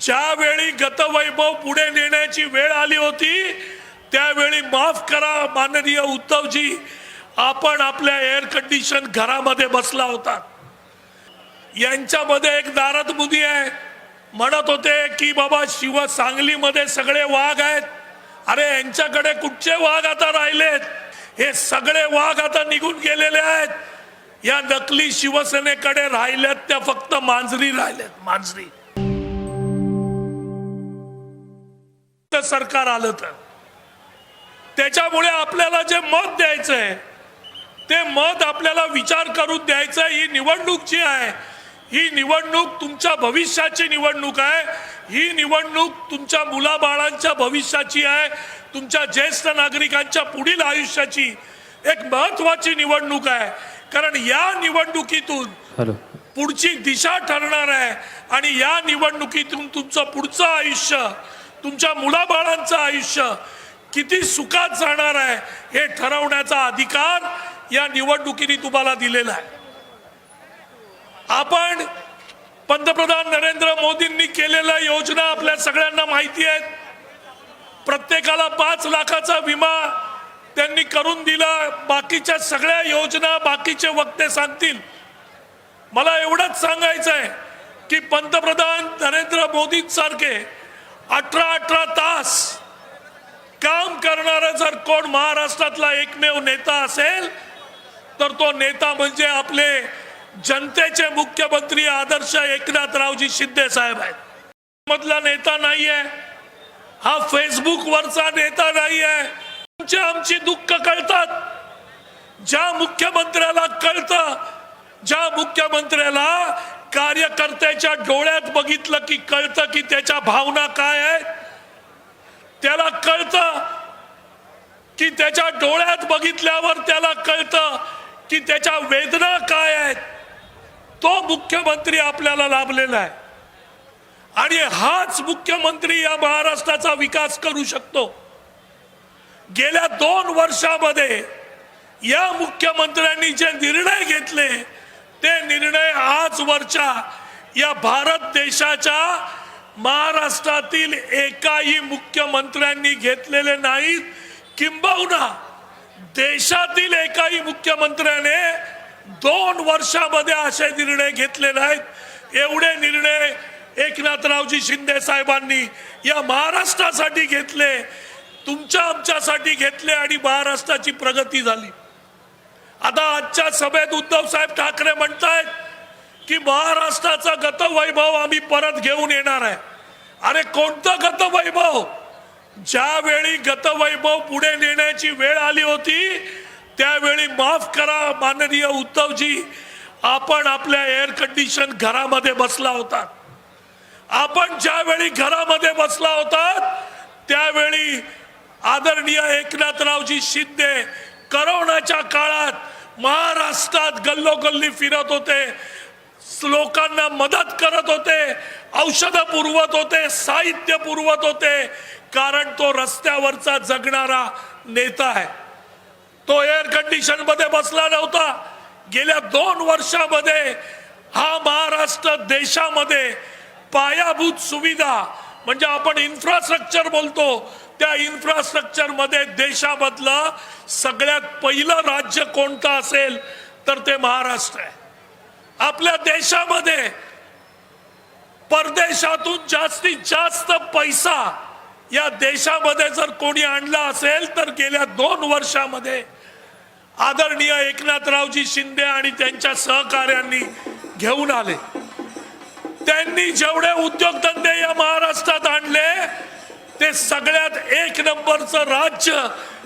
ज्यावेळी गतवैभव पुढे नेण्याची वेळ आली होती त्यावेळी माफ करा माननीय उद्धवजी. आपण आपल्या एअर कंडिशन घरामध्ये बसला होता. यांच्यामध्ये एक नारद मुनी आहे. म्हणत होते की बाबा शिव सांगलीमध्ये सगळे वाघ आहेत. अरे यांच्याकडे कुठचे वाघ आता राहिलेत? हे सगळे वाघ आता निघून गेलेले आहेत. या नकली शिवसेनेकडे राहिल्यात त्या फक्त मांजरी राहिल्यात मांजरी. सरकार आलं तर. त्याच्यामुळे आपल्याला जे मत द्यायचं आहे ते मत आपल्याला विचार करून द्यायचं आहे. ही निवडणूक जी आहे ही निवडणूक तुमच्या भविष्याची निवडणूक आहे. ही निवडणूक तुमच्या मुलाबाळांच्या भविष्याची आहे. तुमच्या ज्येष्ठ नागरिकांच्या पुढील आयुष्याची एक महत्वाची निवडणूक आहे. कारण या निवडणुकीतून पुढची दिशा ठरणार आहे. आणि या निवडणुकीतून तुमचं पुढचं आयुष्य तुमच्या मुलाबाळांचं आयुष्य किती सुखात जाणार आहे हे ठरवण्याचा अधिकार या निवडणुकीने तुम्हाला दिलेला आहे. आपण पंतप्रधान नरेंद्र मोदींनी केलेल्या योजना आपल्या सगळ्यांना माहिती आहेत. प्रत्येकाला पाच लाखाचा विमा त्यांनी करून दिला बाकीच्या सगळ्या योजना बाकीचे वक्ते सांगतील. मला एवढंच सांगायचं आहे की पंतप्रधान नरेंद्र मोदींसारखे अठरा अठरा तास काम करणारा जर कोण महाराष्ट्रातला एकमेव नेता असेल तर तो नेता म्हणजे आपले जनतेचे मुख्यमंत्री आदर्श एकनाथरावजी शिंदे साहेब आहेत. मधला नेता नाहीये. हा फेसबुक वरचा नेता नाहीये. आमची आमची दुःख कळतात. ज्या मुख्यमंत्र्याला कळतं ज्या मुख्यमंत्र्याला कार्यकर्त्याच्या डोळ्यात बघितलं की कळतं की त्याच्या भावना काय आहेत. त्याला कळतं की त्याच्या डोळ्यात बघितल्यावर त्याला कळतं की त्याच्या वेदना काय आहेत. तो मुख्यमंत्री आपल्याला लाभलेला आहे. आणि हाच मुख्यमंत्री या महाराष्ट्राचा विकास करू शकतो. गेल्या दोन वर्षामध्ये या मुख्यमंत्र्यांनी जे निर्णय घेतले ते निर्णय आजवरच्या या भारत देशाच्या महाराष्ट्रातील एकाही मुख्यमंत्र्यांनी घेतलेले नाहीत. किंबहुना देशातील एकाही मुख्यमंत्र्याने दोन वर्षामध्ये असे निर्णय घेतले नाहीत. एवढे निर्णय एकनाथरावजी शिंदे साहेबांनी या महाराष्ट्रासाठी घेतले तुमच्या आमच्यासाठी घेतले आणि महाराष्ट्राची प्रगती झाली. आता आजच्या सभेत उद्धव साहेब ठाकरे म्हणतायत की महाराष्ट्राचा गतवैभव आम्ही परत घेऊन येणार आहे. अरे कोणतं गतवैभव? ज्यावेळी गतवैभव पुढे नेण्याची वेळ आली होती त्यावेळी माफ करा माननीय उद्धवजी. आपण आपल्या एअर कंडिशन घरामध्ये बसला होता. आपण ज्यावेळी घरामध्ये बसला होता त्यावेळी आदरणीय एकनाथरावजी शिंदे करोनाच्या काळात महाराष्ट्रात गल्लोगल्ली फिरत होते. लोकांना मदत करत होते. औषधं पुरवत होते साहित्य पुरवत होते. कारण तो रस्त्यावरचा जगणारा नेता आहे. तो एअर कंडिशनमध्ये बसला नव्हता. गेल्या दोन वर्षामध्ये हा महाराष्ट्र देशामध्ये पायाभूत सुविधा म्हणजे आपण इन्फ्रास्ट्रक्चर बोलतो. त्या इन्फ्रास्ट्रक्चरमध्ये देशामधलं सगळ्यात पहिलं राज्य कोणतं असेल तर ते महाराष्ट्र आहे. आपल्या देशामध्ये परदेशातून जास्तीत जास्त पैसा या देशामध्ये जर कोणी आणला असेल तर गेल्या दोन वर्षामध्ये आदरणीय एकनाथरावजी शिंदे आणि त्यांच्या सहकार्यांनी घेऊन आले. त्यांनी जेवढे उद्योगधंदे या महाराष्ट्रात आणले ते सगळ्यात एक नंबरचं राज्य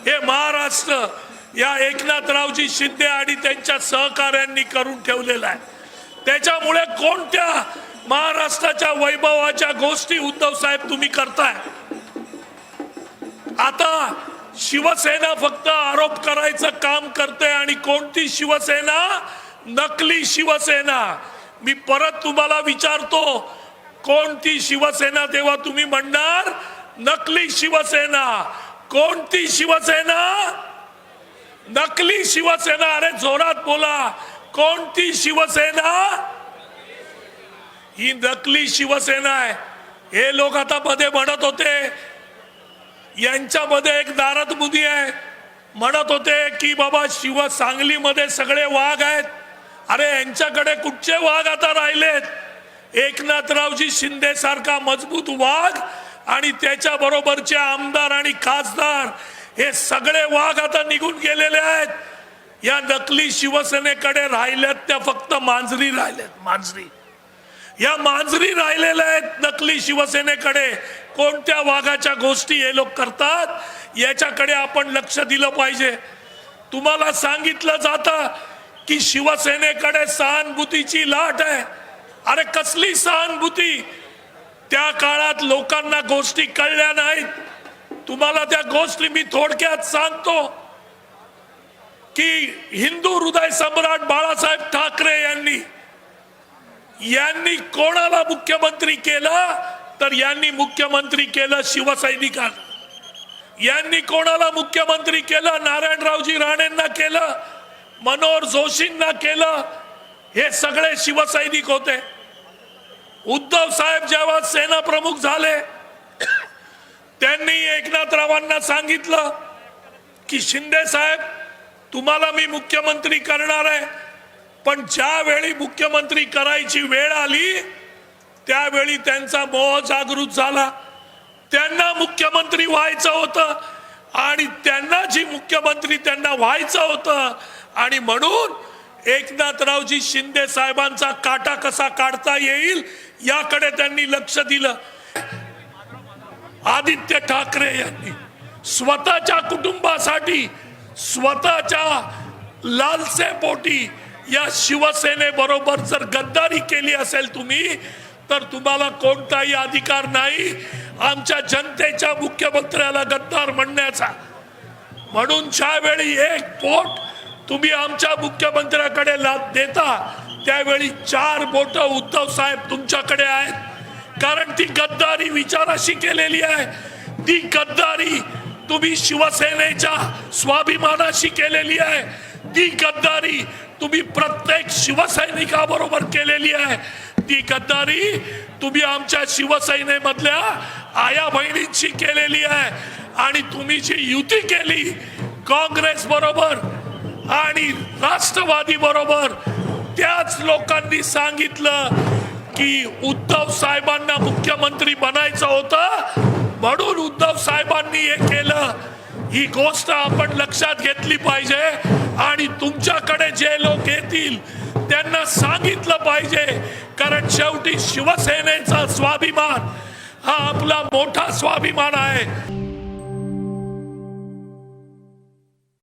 हे महाराष्ट्र. या एकनाथरावजी शिंदे आणि त्यांच्या सहकार्यांनी करून ठेवलेलं आहे. त्याच्यामुळे कोणत्या महाराष्ट्राच्या वैभवाच्या गोष्टी उद्धव साहेब तुम्ही करताय? आता शिवसेना फक्त आरोप करायचं काम करते आणि कोणती शिवसेना? नकली शिवसेना. मी परत तुम्हाला विचारतो कोणती शिवसेना तेव्हा तुम्ही म्हणणार? नकली शिवसेना. कोणती शिवसेना? नकली शिवसेना. अरे जोरात बोला. कोणती शिवसेना? ही नकली शिवसेना आहे. हे लोक आता मध्ये म्हणत होते यांच्यामध्ये एक दारद मुदी आहे. म्हणत होते की बाबा शिव सांगलीमध्ये सगळे वाघ आहेत. अरे यांच्याकडे कुठचे वाघ आता राहिलेत? एकनाथरावजी शिंदे सारखा मजबूत वाघ आणि त्याच्या बरोबरचे आमदार आणि खासदार हे सगळे वाघ आता निघून गेलेले आहेत. या नकली शिवसेनेकडे राहिल्यात त्या फक्त मांजरी राहिल्यात मांजरी. या मांजरी राहिलेल्या आहेत नकली शिवसेनेकडे. कोणत्या वाघाच्या गोष्टी हे लोक करतात? याच्याकडे आपण लक्ष दिलं पाहिजे. तुम्हाला सांगितलं जातं की शिवसेनेकडे सहानुभूतीची लाट आहे. अरे कसली सहानुभूती? त्या काळात लोकांना गोष्टी कळल्या नाहीत. तुम्हाला त्या गोष्टी मी थोडक्यात सांगतो. की हिंदू हृदय सम्राट बाळासाहेब ठाकरे यांनी यांनी कोणाला मुख्यमंत्री केलं? तर यांनी मुख्यमंत्री केलं शिवसैनिकांना. यांनी कोणाला मुख्यमंत्री केलं? नारायणरावजी राणेंना केलं? मनोहर जोशींना केलं हे सगळे शिवसैनिक होते. उद्धव साहेब जेव्हा सेना प्रमुख झाले त्यांनी एकनाथरावांना सांगितलं की शिंदे साहेब तुम्हाला मी मुख्यमंत्री करणार आहे पण ज्यावेळी मुख्यमंत्री करायची वेळ आली त्यावेळी त्यांचा मोह जागृत झाला. त्यांना मुख्यमंत्री व्हायचं होतं आणि त्यांना जी मुख्यमंत्री त्यांना व्हायचं होतं आणि म्हणून एकनाथरावजी शिंदे साहेबांचा काटा कसा काढता येईल याकडे त्यांनी लक्ष दिलं. आदित्य ठाकरे यांनी स्वतःच्या कुटुंबासाठी स्वतःच्या लालसे पोटी या शिवसेनेबरोबर जर गद्दारी केली असेल तुम्ही तर तुम्हाला कोणताही अधिकार नाही. आमच्या जनतेच्या मुख्यमंत्र्याला गद्दार म्हणण्याचा. म्हणून ज्यावेळी एक पोट तुम्ही आमच्या मुख्यमंत्र्याकडे ला देता त्यावेळी चार बोट उद्धव साहेब तुमच्याकडे आहेत. कारण ती गद्दारी विचाराशी केलेली आहे. ती गद्दारी तुम्ही शिवसेनेच्या स्वाभिमानाशी केलेली आहे. ती गद्दारी तुम्ही प्रत्येक शिवसैनिकाबरोबर केलेली आहे. ती गद्दारी तुम्ही आमच्या शिवसेनेमधल्या आया बहिणींशी केलेली आहे. आणि तुम्ही जी युती केली काँग्रेस बरोबर आणि राष्ट्रवादी बरोबर त्याच लोकांनी सांगितलं की उद्धव साहेबांना मुख्यमंत्री बनायचं होतं. म्हणून उद्धव साहेबांनी हे केलं. ही गोष्ट आपण लक्षात घेतली पाहिजे. आणि तुमच्याकडे जे लोक येतील त्यांना सांगितलं पाहिजे. कारण शेवटी शिवसेनेचा स्वाभिमान हा आपला मोठा स्वाभिमान आहे.